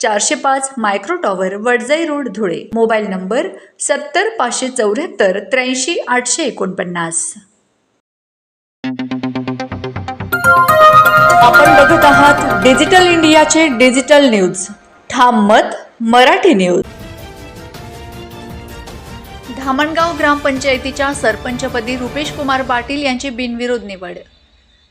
चारशे पाच micro tower Wadjai road Dhule. Mobile number सत्तर पाचशे चौऱ्याहत्तर त्र्याऐंशी आठशे एकोणपन्नास. आपण बघत आहात डिजिटल इंडियाचे डिजिटल न्यूज. ठाम मत मराठी न्यूज. धामणगाव ग्रामपंचायतीच्या सरपंचपदी रुपेश कुमार पाटील यांची बिनविरोध निवड.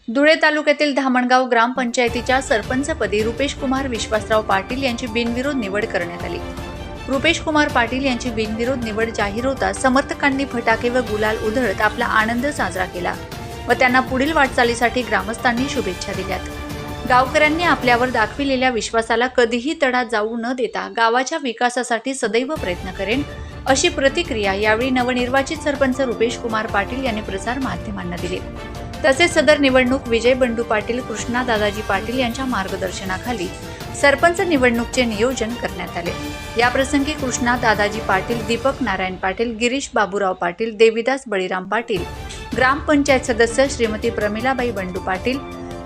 धुळे तालुक्यातील धामणगाव ग्रामपंचायतीच्या सरपंचपदी रुपेश कुमार विश्वासराव पाटील यांची बिनविरोध निवड करण्यात आली. रुपेश कुमार पाटील यांची बिनविरोध निवड जाहीर होता समर्थकांनी फटाके व गुलाल उधळत आपला आनंद साजरा केला व त्यांना पुढील वाटचालीसाठी ग्रामस्थांनी शुभेच्छा दिल्यात. गावकऱ्यांनी आपल्यावर दाखविलेल्या विश्वासाला कधीही तडा जाऊ न देता गावाच्या विकासासाठी सदैव प्रयत्न करेन अशी प्रतिक्रिया यावेळी नवनिर्वाचित सरपंच रुपेश कुमार पाटील यांनी प्रसार माध्यमांना दिली. तसेच सदर निवडणूक विजय बंडू पाटील कृष्णा दादाजी पाटील यांच्या मार्गदर्शनाखाली सरपंच निवडणूकचे नियोजन करण्यात आले. याप्रसंगी कृष्णा दादाजी पाटील दीपक नारायण पाटील गिरीश बाबूराव पाटील देविदास बळीराम पाटील ग्रामपंचायत सदस्य श्रीमती प्रमिलाबाई बंडू पाटील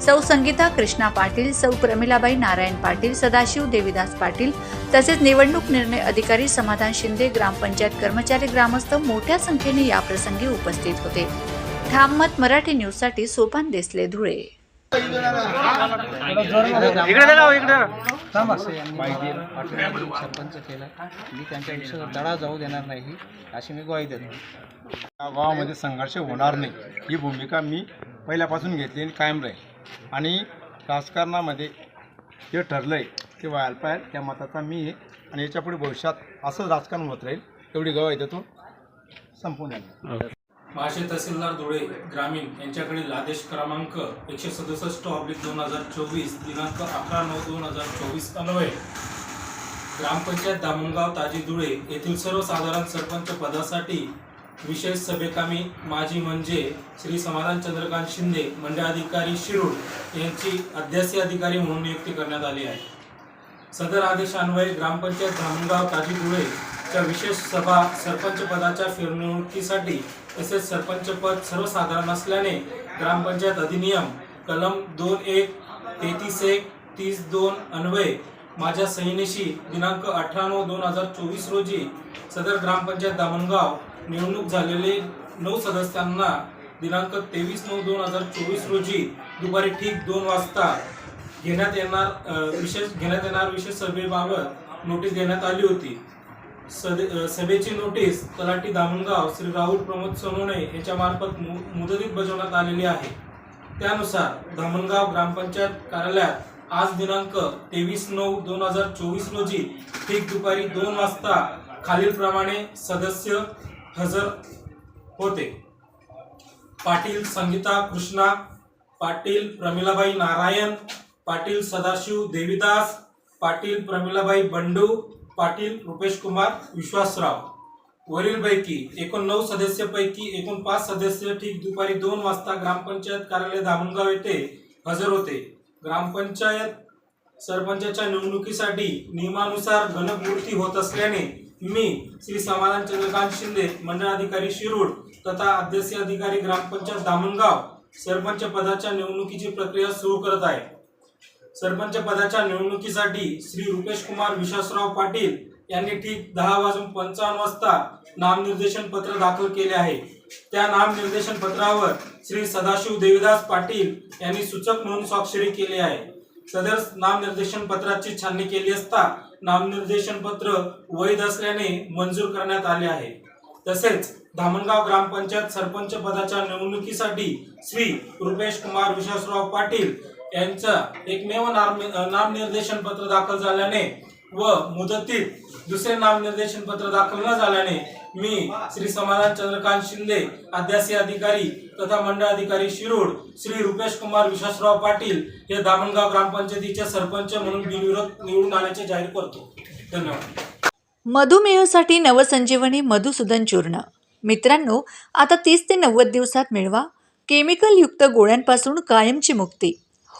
सौ संगीता कृष्णा पाटील सौ प्रमिलाबाई नारायण पाटील सदाशिव देविदास पाटील तसेच निवडणूक निर्णय अधिकारी समाधान शिंदे ग्रामपंचायत कर्मचारी ग्रामस्थ मोठ्या संख्येने याप्रसंगी उपस्थित होते. ठाम मत मराठी न्यूजसाठी सोपान देसले धुळे. पाठिंबा सरपंच केला. मी त्यांच्या विषयावर तडा जाऊ देणार नाही अशी मी ग्वाही देतो. या गावामध्ये संघर्ष होणार नाही. ही भूमिका मी पहिल्यापासून घेतली आणि कायम राहील. आणि राजकारणामध्ये जे ठरलं आहे ते व्हायला पाहिजे त्या मताचा मी आहे. आणि याच्यापुढे भविष्यात असंच राजकारण होत राहील एवढी गवाही देतो. संपून झाली तहसीलदार धुळे ग्रामीण यांच्याकडील आदेश क्रमांक एकशे सदुसष्ट ऑब्लिक दोन हजार चोवीस दिनांक अकरा नऊ दोन हजार चोवीस अन्वये. ग्रामपंचायत दामणगाव ताजी धुळे येथील सर्वसाधारण सरपंच पदासाठी विशेष सभेकामी माजी म्हणजे श्री समाधान चंद्रकांत शिंदे मंडळ अधिकारी शिरूर यांची अध्यक्ष अधिकारी म्हणून नियुक्ती करण्यात आली आहे. सदर आदेशान्वये ग्रामपंचायत धामणगाव ताजी धुळे च्या विशेष सभा सरपंच पदाच्या फेरनिवडणुकीसाठी तसेच सरपंच पद सर्वसाधारण असल्याने ग्रामपंचायत अधिनियम कलम दोन एक तेहतीस एक तीस दोन अन्वये माझ्या सहिनेशी दिनांक अठरा नऊ दोन हजार चोवीस रोजी सदर ग्रामपंचायत दामणगाव निवडणूक झालेले नऊ सदस्यांना दिनांक तेवीस नऊ दोन हजार चोवीस रोजी दुपारी ठीक दोन वाजता घेण्यात येणार विशेष घेण्यात येणार विशेष सभेबाबत नोटीस देण्यात आली होती. सदे- सभेची नोटीस तलाठी दामणगाव श्री राहुल प्रमोद सोनवणे यांच्या मार्फत मु- मुदतीत बजावण्यात आलेली आहे. त्यानुसार धामणगाव ग्रामपंचायत कार्यालयात आज दिनांक तेवीस नऊ दोन हजार चोवीस रोजी ठीक दुपारी दोन वाजता खालीलप्रमाणे सदस्य हजर होते. पाटील संगीता कृष्णा पाटील प्रमिलाबाई नारायण पाटील सदाशिव देवीदास पाटील प्रमिलाबाई बंडू पाटील रुपेश कुमार विश्वासराव. वरीलपैकी एकूण नऊ सदस्यपैकी एकूण पाच सदस्य ठीक दुपारी दोन वाजता ग्रामपंचायत कार्यालय धामणगाव येथे हजर होते. ग्रामपंचायत सरपंचाच्या निवडणुकीसाठी नियमानुसार घनमूर्ती होत असल्याने मी श्री समाधान चंद्रकांत शिंदे मंडळाधिकारी शिरूड तथा अध्यक्ष अधिकारी ग्रामपंचायत दामणगाव सरपंच पदाच्या निवडणुकीची प्रक्रिया सुरू करत आहे. सरपंच पदाच्या निवडणुकीसाठी श्री रुपेश कुमार विश्वासराव पाटील यांनी ठीक दहा वाजून पंचावन्न वाजता नामनिर्देशन पत्र दाखल केले आहे. त्या नामनिर्देशन पत्रावर श्री सदाशिव देविदास पाटील यांनी सूचक म्हणून स्वाक्षरी केली आहे. सदर नामनिर्देशन पत्राची छाननी केली असता नामनिर्देशन पत्र वैध असल्याने मंजूर करण्यात आले आहे. तसेच धामणगाव ग्रामपंचायत सरपंच पदाच्या निवडणुकीसाठी श्री रुपेश कुमार विश्वासराव पाटील यांचा एकमेव नाम नामनिर्देशन पत्र दाखल झाल्याने व मुदतीत दुसरे नामनिर्देशन पत्र दाखल न झाल्याने मी श्री समाधान चंद्रकांत शिंदे अध्यासी अधिकारी तथा मंडळ अधिकारी शिरूड श्री रुपेश कुमार विश्वासराव पाटील हे दामणगाव ग्रामपंचायतीचे सरपंच म्हणून बिनविरोध निवडून आल्याचे जाहीर करतो. धन्यवाद. मधुमेहसाठी नवसंजीवनी मधुसूदन चूर्ण. मित्रांनो आता तीस ते नव्वद दिवसात मिळवा. केमिकलयुक्त गोळ्यांपासून कायमची मुक्ती.